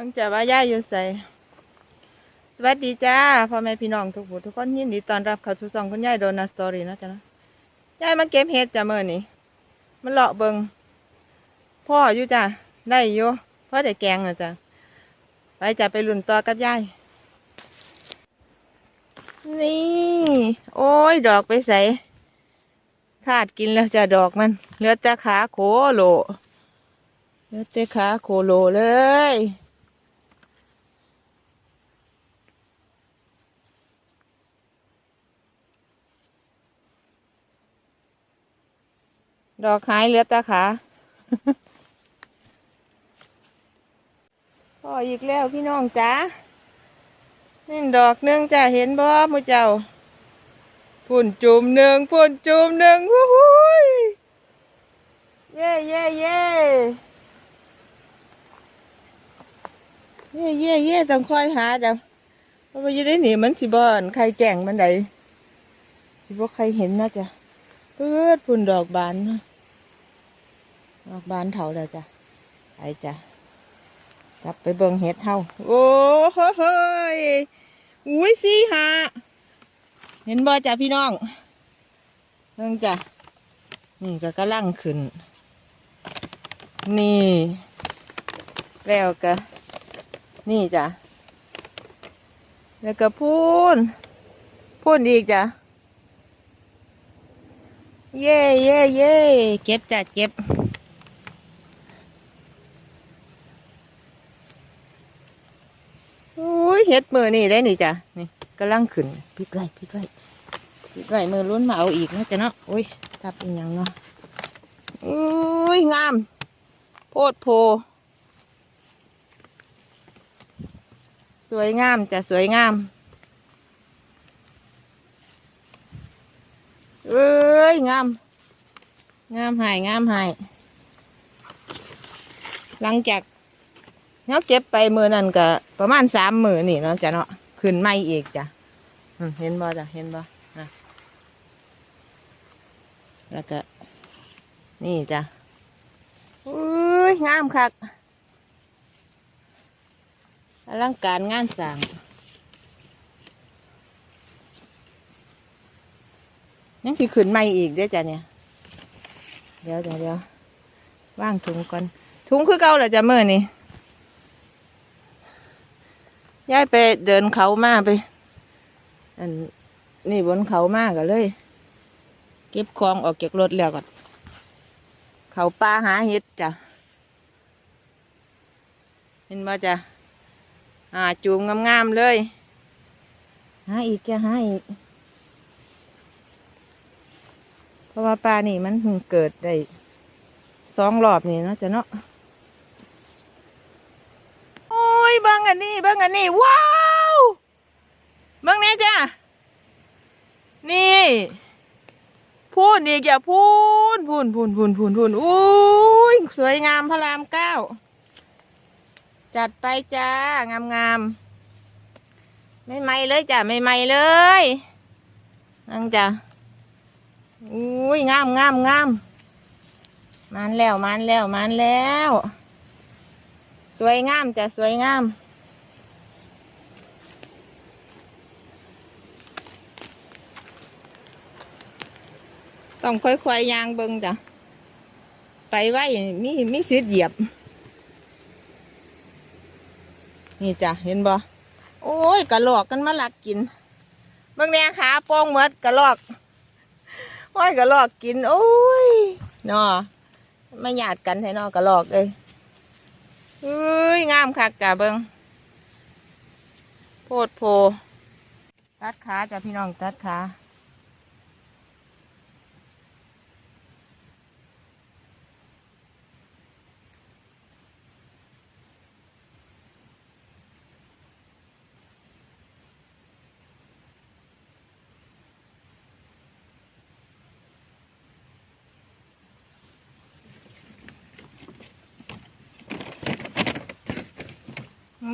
ตั้งแต่ว่าย่าอยู่ใส่สวัสดีจ้าพ่อแม่พี่น้องทุกผู้ทุกคนยินดีต้อนรับเข้าสู่ช่องคุณยายโดนัสตอรี่นะจ๊ะนะยายมาเก็บเห็ดจ้ะเมื่อนี้มันเลาะเบิงพ่ออยู่จ้ะได้อยู่พ่อได้แกงนะจ้ะไปจ้ะไปลุ่นต่อกับยายนี่ โอ้ยดอกไปใส่ขาดกินแล้วจ้ะดอกมันเหลือแต่ขาโคโลเหลือแต่ขาโคโลเลย ดอกหายเหลือต่ขาพออีกแล้วพี่น้องจ้านี่ดอกหนึ่งจ้าเห็นบ่มือเจ้าพุ่นจุ่มหนึ่งพุ่นจุ่มหนึ่งฮู้ฮู้ยเย่เย่เย่เย่เย่เย่ต้องคอยหาจ้ะเพราะว่าอยู่ได้หนีมันสิบ่อนใครแก่งมันใดสิบ่ใครเห็นนะจ้ะเพื่อพุ่นดอกบานเนาะ ออกบ้านเถาแล้วจ้ะไปจ้ะกลับไปเบิ่งเห็ดเท่า โอ้โหเฮ้ยอุ้ยสี่หาเห็นบ่จ้ะพี่น้องเบิ่งจ้ะนี่ก็กำลังขึ้น นี่ แล้วก็ นี่จ้ะ แล้วก็พูน พูนอีกจ้ะ เย่เย่เย่เก็บจ้ะเก็บ โอ้ย เฮ็ดมือนี่ได้นี่จ้ะนี่กำลังขึ้นพลิกไรพลิกไรพลิกไรมือล้วนมาเอาอีกนะจ้ะเนาะโอ้ยทับอีหยังเนาะอุ้ยงาม โพดโพ สวยงามจ้ะสวยงามเอ้ยงาม งามหายงามหายหลังจาก เนาะเก็บไปมือนั่นก็ประมาณสามมือนี่เนาะจ้ะเนาะขึ้นไม่อีกจ้ะเห็นบ่จ้ะเห็นบ่นะแล้วก็ นี่จ้ะอุ้ยงามคักอลังการงานสร้างยังสิขึ้นไม่อีกเด้จ้ะเนี่ย เดี๋ยวเดี๋ยวเดี๋ยวว่างถุงก่อนถุงคือเก่าเหรอจ้ะเมื่อนี่ ยายไปเดินเขามาไป อันนี่บนเขามากก็เลย เก็บของออกจากรถแล้วก่อนเขาปลาหาเห็ดจ้ะเห็นบ่จ้ะหาจูงงามๆเลย หาอีกจะหาอีก เพราะว่าปลานี่มันเพิ่งเกิดได้สองรอบนี่เนาะจ้ะเนาะ โอ้ย เบิ่งอันนี้เบิ่งอันนี้ว้าวเบิ่งแน่จ้ะนี่พูนอีกอย่าพูนพูนพูนพูนพูนพูนอุ้ยสวยงามพระรามเก้าจัดไปจ้างามงามไม่ไหมเลยจ้ะไม่ไหมเลยนั่งจ้ะอุ้ยงามงามงามมันแล้วมันแล้วมันแล้ว สวยงามจ้ะสวยงาม ต้องค่อยๆยางเบิงจ้ะ ไปไว้มีมีสิทธิ์เหยียบ นี่จ้ะ เห็นบ่โอ้ยกระลอกกันมาลักกินบางแนขาโป้งหมดกระลอกโอ้ยกระลอกกิน โอ้ยนอไม่หยาดกันให้นอกระลอกเอ้ย เฮ้ยงามคักจ้ะเบิงโพดโพตัดขาจ้ะพี่น้องตัดขา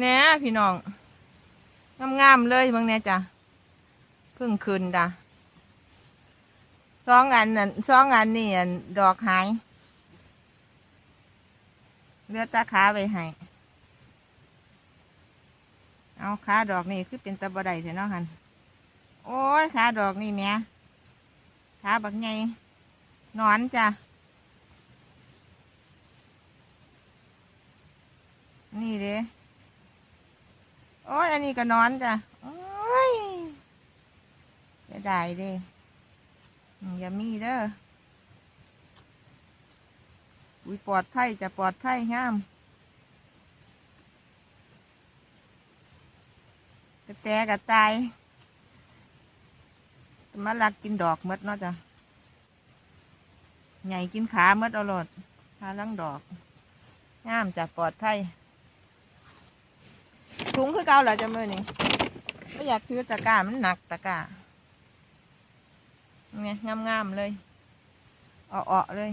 เนี่ยพี่น้องงามๆเลยบางเนี่ยจ้ะเพิ่งคืนจ้ะสองอันนั่นสองอันนี่อันดอกหายเลือดตาขาไปให้เอาขาดอกนี่คือเป็นตะบะไดเถอะเนาะหันโอ้ยขาดอกนี่แม่ขาบักไงนอนจ้ะนี่เด้ โอ้ย อันนี้ก็นอนจ้ะ โอ้ยจะได้เด้อย่ามีเด้ออุ้ยปลอดภัยจะปลอดภัยงามกระแตกระตายมาลักกินดอกหมดเนาะจ้ะใหญ่กินขาหมดเอาโลดขาลังดอกงามจะปลอดภัย ถุงคือเก่าเหรอจะมือนี่ไม่อยากถือตะกร้ามันหนักตะกร้าเนี่ยงามๆเลยเอๆเลย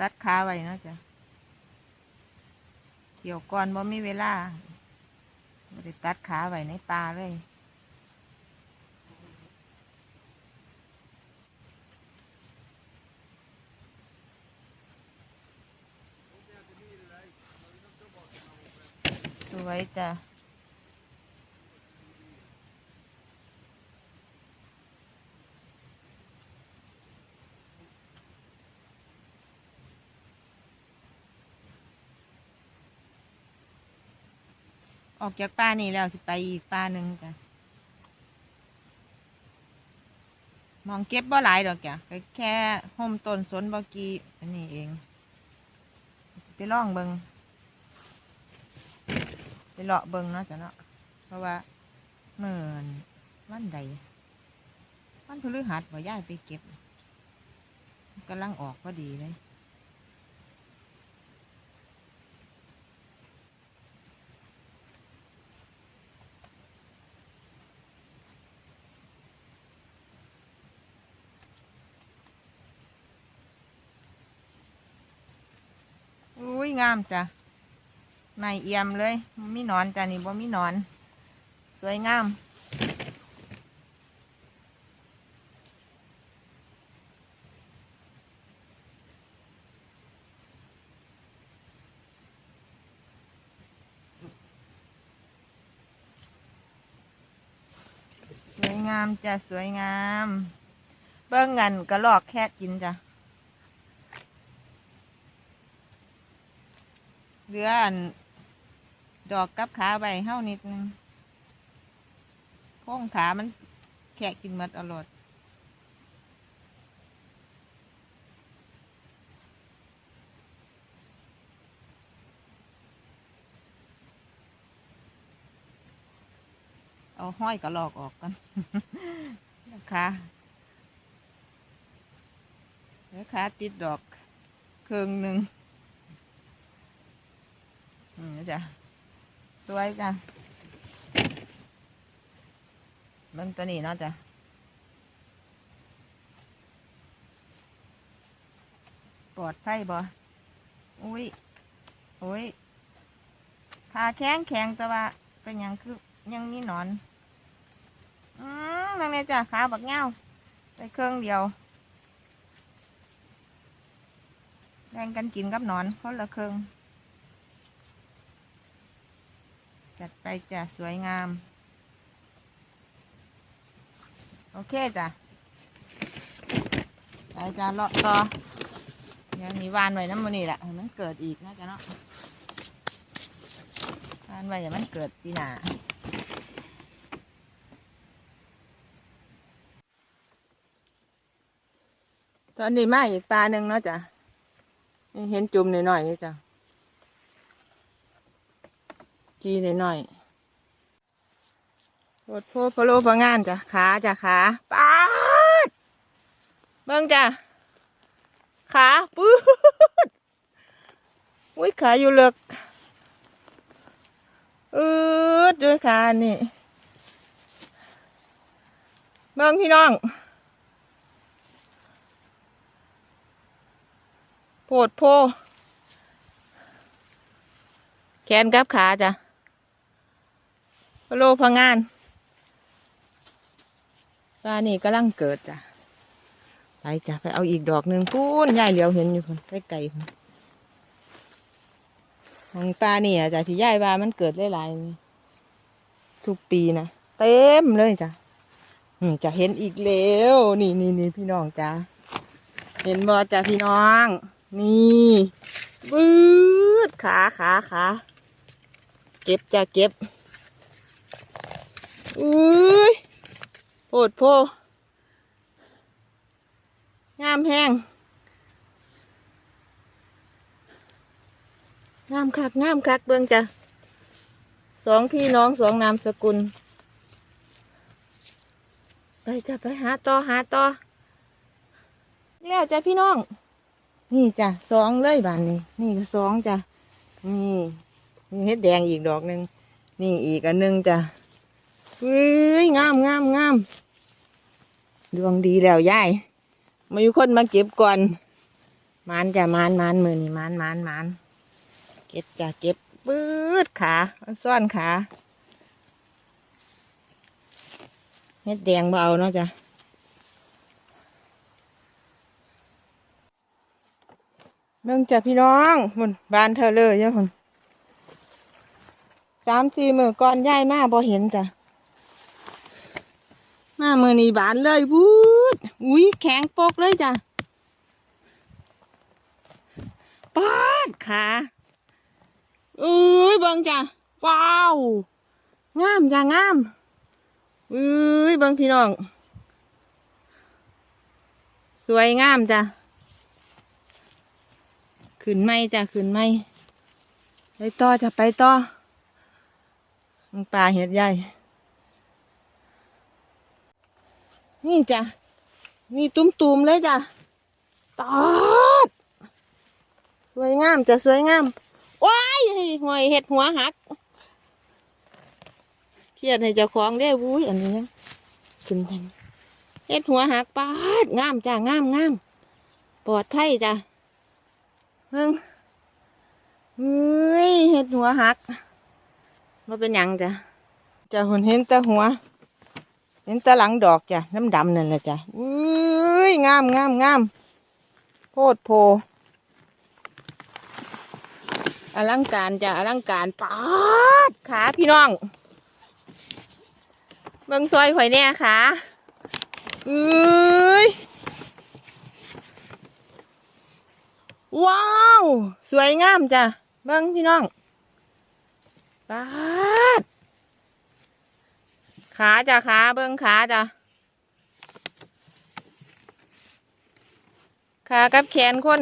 ตัดขาไว้เนาะจ้ะเที่ยวก่อนบ่มีเวลาได้ตัดขาไว้ในป่าเลย วยจ้ะออกจากป่านี่แล้วสิไปอีกป่าหนึ่งจ้ะ มองเก็บบ่หลายดอกจ้ะก็แค่ห่มต้นสนบกีอันนี้เอง ไปล่องเบิง ไปเลาะเบิงเนาะจ้ะเนาะเพราะว่าเมื่อนวันใดวันพฤหัสบ่ย้ายไปเก็บกำลังออกพอดีเลยอุ้ยงามจ้ะ ไม่เอี่ยมเลยบ่มีนอนจ้ะนี่บ่มีนอน สวยงามสวยงามจ้ะสวยงาม เบิ่งเงินกระลอกแค่กินจ้ะเหลืออัน ดอกกับขาใบเฮ้านิดนึงโค้งขามันแขกกินมดอร่อยเอาห้อยกระลอกออกกันขาเดี๋ยวขาติดดอกเครื่องหนึ่งอืมจ้ะ สวยจ้ะเบิ่งตัวนี้เนาะจ้ะปลอดภัยบ่อุ้ยอุ้ยขาแข็งแข็งแต่ว่าเป็นยังคือยังมีหนอน อืมนั่นเลยจ้ะขาบักเงาไปเครื่องเดียวแบ่งกันกินกับหนอนคนละเครื่อง จัดไปจ้ะสวยงาม โอเคจ้ะไปจ้ะเลาะต่อย่างนี้วานไว้น้ำมันนี่แหละมันเกิดอีกนะจ๊ะเนาะวานไว้อย่ามันเกิดปีหนาตอนนี้มาอีกปลาหนึ่งเนาะจ้ะเห็นจุ่มหน่อยๆนี่จ้ะ จีหน่อยๆโพดโพพะโลพะงานจ้ะขาจ้ะขาปาดเบิ่งจ้ะขาปื๊ดอุ้ยขาอยู่เลือกอืดด้วยขานี่เบิ่งพี่น้องโพดโพแขนกับขาจ้ะ พะโลพะงานปลานี่กำลังเกิดจ้ะไปจ้ะไปเอาอีกดอกหนึ่งพูนยายเหลียวเห็นอยู่คนใกล้ๆพุ่นของตาเนี่ยจ้ะที่ยายว่ามันเกิดหลายๆทุกปีนะเต็มเลยจ้ะอืมจะเห็นอีกแล้วนี่นี่นี่พี่น้องจ้ะเห็นบ่จ้ะพี่น้อง นี่บืดขาขาขาเก็บจ้ะเก็บ อุ้ยโพดโพงามแห้งงามคักงามคักเบิ่งจ้ะสองพี่น้องสองนามสกุล ไปจ้ะไปหาต่อหาต่อแล้วจ้ะพี่น้อง นี่จ้ะสองเลยบานนี้ นี่ก็สองจ้ะนี่มีเห็ดแดงอีกดอกหนึ่งนี่อีกอันหนึ่งจ้ะ เฮ้ยงามงามงามดวงดีแล้วยายมาอยู่คนมาเก็บก่อนมานจ้ะมานมานมือนี่มานมานมานเก็บจ้ะเก็บปื๊ดขาซ่อนขาเม็ดแดงเบเอาเนาะจ้ะเบิ่งจ้ะพี่น้องมันบานเธอเลยเจ้าคนสามสี่มือก่อนย้ายมาบ่เห็นจ้ะ มามือนี้บานเลยวูดอุ้ยแข็งปกเลยจ้ะปาดขาเอ้ยเบิ่งจ้ะว้าวงามจ้ะงามเอ้ยเบิ่งพี่น้อง สวยงามจ้ะขึ้นไม่จ้ะขึ้นไม่ไปต่อจะไปต่อปลาเห็ดใหญ่ นี่จ้ะมีตุ้มๆเลยจ้ะตอด สวยงามจ้ะสวยงามว้ายหวยเห็ดหัวหักเครียดให้เจ้าของได้วุ้ยอันนี้ยังขึ้นทันเห็ดหัวหักปาดงามจ้ะงามงามปลอดภัยจ้ะเพิ่งเฮ้ยเห็ดหัวหักมาเป็นยังจ้ะจะหุ่นเห็นแต่หัว เห็นตะหลังดอกจ้ะน้ำดำนั่นแหละจ้ะอุ้ยงามงามงามโพดโพอลังการจ้ะอลังการปาดขาพี่น้องเบิ่งซอยข่อยเนี่ยขาอุ้ยว้าว สวยงามจ้ะเบิ่งพี่น้องปาด ขาจ้ะขาเบิ้งขาจ้ะขากับแขนคน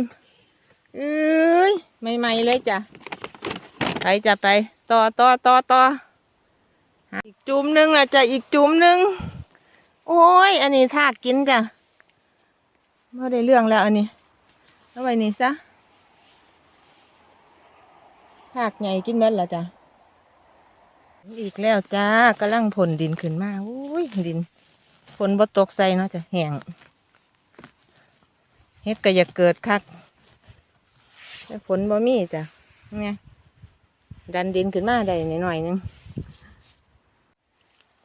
เอ้ยใหม่เลยจ้ะ ไปจ้ะไป ต่อต่อต่อต่ออีกจุ่มหนึงละจ้ะอีกจุ่มหนึง โอ้ย อันนี้ทากกินจ้ะไม่ได้เรื่องแล้วอันนี้เอาไว้นี่ซะทากใหญ่กินเม็ดละจ้ะ อีกแล้วจ้ากำลังผลดินขึ้นมาอุ้ยดินฝนบ่ตกใส่เนาะจะแห้งเฮ็ดก็อย่าเกิดคักแต่ฝนบ่มีจ้ะเนี่ยดันดินขึ้นมาได้นิดหน่อยๆนึง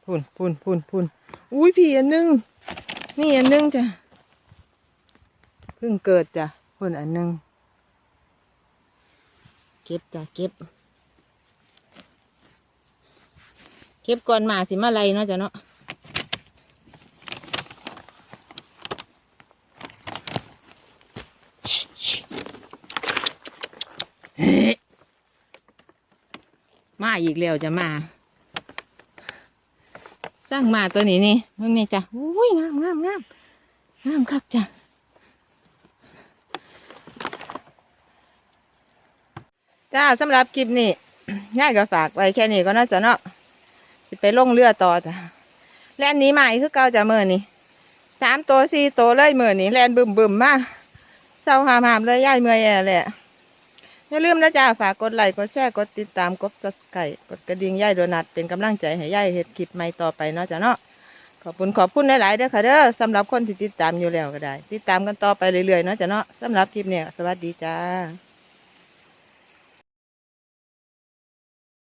พุ่นพุ่นพุ่นพุ่นอุ้ยพี่อันหนึงนี่อันหนึงจ้ะเพิ่งเกิดจ้ะพุ่นอันหนึงเก็บจ้ะเก็บ เก็บก่อนมาสิมาไลเนาะจ้ะเนาะเฮ้มาอีกแล้วจะมา สร้างมาตัวนี้นี่มึงนี่จ้ะอุ้ยงามงามงามงามคักจ้ะจ้าสำหรับคลิปนี้ง่ายก็ฝากไว้แค่นี้ก็น่าจะเนาะ ไปลงเรือต่อจ้ะแล่นนี้ใหม่คือเก่าจะเมื่อนี่สามตัวสี่ตัวเลยเมื่อนี่แล่นบึมบึมมากเศร้าหามหามเลยย่ายเมื่อยแย่แหละอย่าลืมนะจ๊ะฝากกดไลค์กดแชร์กดติดตามกดซับสไครต์กดกระดิ่งย่ายโดนัทเป็นกำลังใจให้ย่ายเฮ็ดคลิปใหม่ต่อไปเนาะจ้ะเนาะขอบคุณขอบคุณหลายๆเด้อค่ะเด้อสำหรับคนที่ติดตามอยู่แล้วก็ได้ ติดตามกันต่อไปเรื่อยๆเนาะจ้ะเนาะสำหรับคลิปเนี้ยสวัสดีจ้า